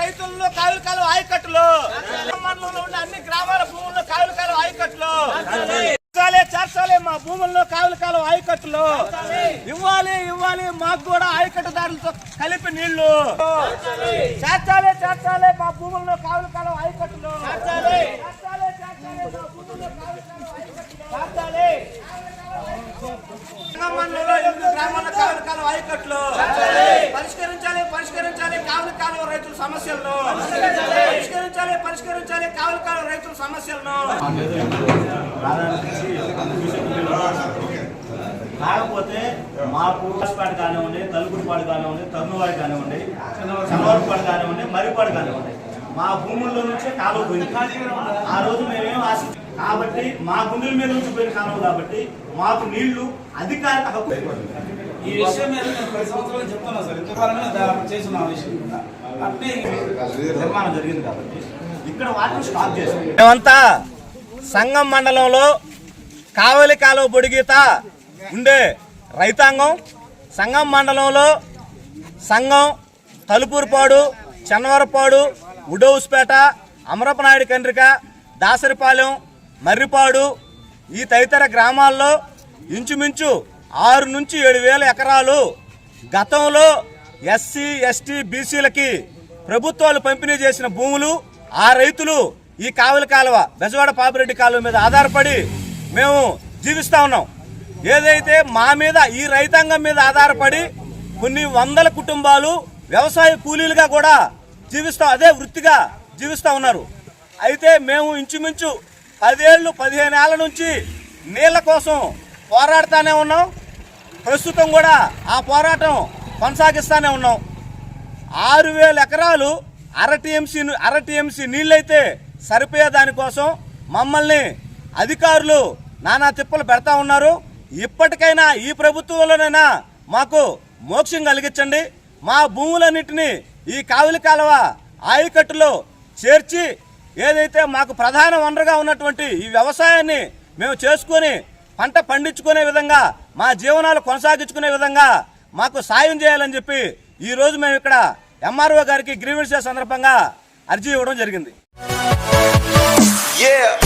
రైతుల్లో కావులు కాలు ఆయకట్లు మండలంలో ఉన్న అన్ని గ్రామాల భూముల్లో కాలు కాలు ఆయకట్లు చేర్చాలి చేర్చాలి. మా భూముల్లో కావులు కాలు ఆయకట్లు ఇవ్వాలి ఇవ్వాలి. మాకు కూడా ఆయకట్టుదారులతో కలిపి నీళ్ళు. చేర్చాలి చేర్చాలి. మా భూముల్లో కావులు కాలు ఆయకట్లు చేర్చాలి చేర్చాలి మా భూముల్లో గ్రామాల ఆయకట్లు పరిష్కరించాలి పరిష్కరించాలి కావులు కాలువ రైతుల సమస్యలను పరిష్కరించాలి. పరిష్కరించాలి కావులు కాలువ రైతుల సమస్యలను. కాకపోతే మాకు పాడు కానివ్వండి తలుపుడిపాడు కానివ్వండి తరుణవాడి కానివ్వండి చంద్రపాడు కానివ్వండి మరిపాడు కానివ్వండి మా భూముల్లో నుంచే కాలువ పోయింది. ఆ రోజు మేమేం ఆశ కాబట్టి మా గుండెల మీద నుంచి పోయిన కాలువ కాబట్టి మాకు నీళ్ళు అధికారిక హక్కు ఈ విషయం మీద నేను ప్రతి సంవత్సరాలు చెప్తున్నా సార్. ఇంతకాలమే దాదాపు చేసిన విషయం కూడా అట్నే నిర్మాణం జరిగింది కాబట్టి ఇక్కడ వాటిని స్టాప్ చేసాం మేమంతా సంగం మండలంలో కావలి కాలువ పొడిగీత ఉండే రైతాంగం సంగం మండలంలో సంఘం తలుపూరుపాడు చెన్నవరపాడు ఉడౌస్పేట అమరపనాయుడు కండ్రిక దాసరిపాలెం మర్రిపాడు ఈ తదితర గ్రామాల్లో ఇంచుమించు ఆరు నుంచి ఏడు వేల ఎకరాలు గతంలో ఎస్సీ ఎస్టీ బీసీలకి ప్రభుత్వాలు పంపిణీ చేసిన భూములు ఆ రైతులు ఈ కావలి కాలువ బెజవాడ పాపిరెడ్డి కాలువ మీద ఆధారపడి మేము జీవిస్తూ ఉన్నాం. ఏదైతే మా మీద ఈ రైతాంగం మీద ఆధారపడి కొన్ని వందల కుటుంబాలు వ్యవసాయ కూలీలుగా కూడా జీవిస్తూ అదే వృత్తిగా జీవిస్తూ ఉన్నారు. అయితే మేము ఇంచుమించు పదేళ్ళు పదిహేను ఏళ్ళ నుంచి నీళ్ళ కోసం పోరాడుతూనే ఉన్నాం. ప్రస్తుతం కూడా ఆ పోరాటం కొనసాగిస్తానే ఉన్నాం. ఆరు వేల ఎకరాలు అర టీఎంసీ అర టీఎంసీ నీళ్ళైతే సరిపోయే దానికోసం మమ్మల్ని అధికారులు నానా తిప్పలు పెడతా ఉన్నారు. ఇప్పటికైనా ఈ ప్రభుత్వంలోనైనా మాకు మోక్షం కలిగించండి. మా భూములన్నింటినీ ఈ కావిలి కాలువ ఆయకట్టులో చేర్చి ఏదైతే మాకు ప్రధాన వనరుగా ఉన్నటువంటి ఈ వ్యవసాయాన్ని మేము చేసుకొని పంట పండించుకునే విధంగా మా జీవనాలు కొనసాగించుకునే విధంగా మాకు సాయం చేయాలని చెప్పి ఈ రోజు మేము ఇక్కడ ఎంఆర్ఓ గారికి గ్రీవెన్స్ సందర్భంగా అర్జీ ఇవ్వడం జరిగింది Yeah.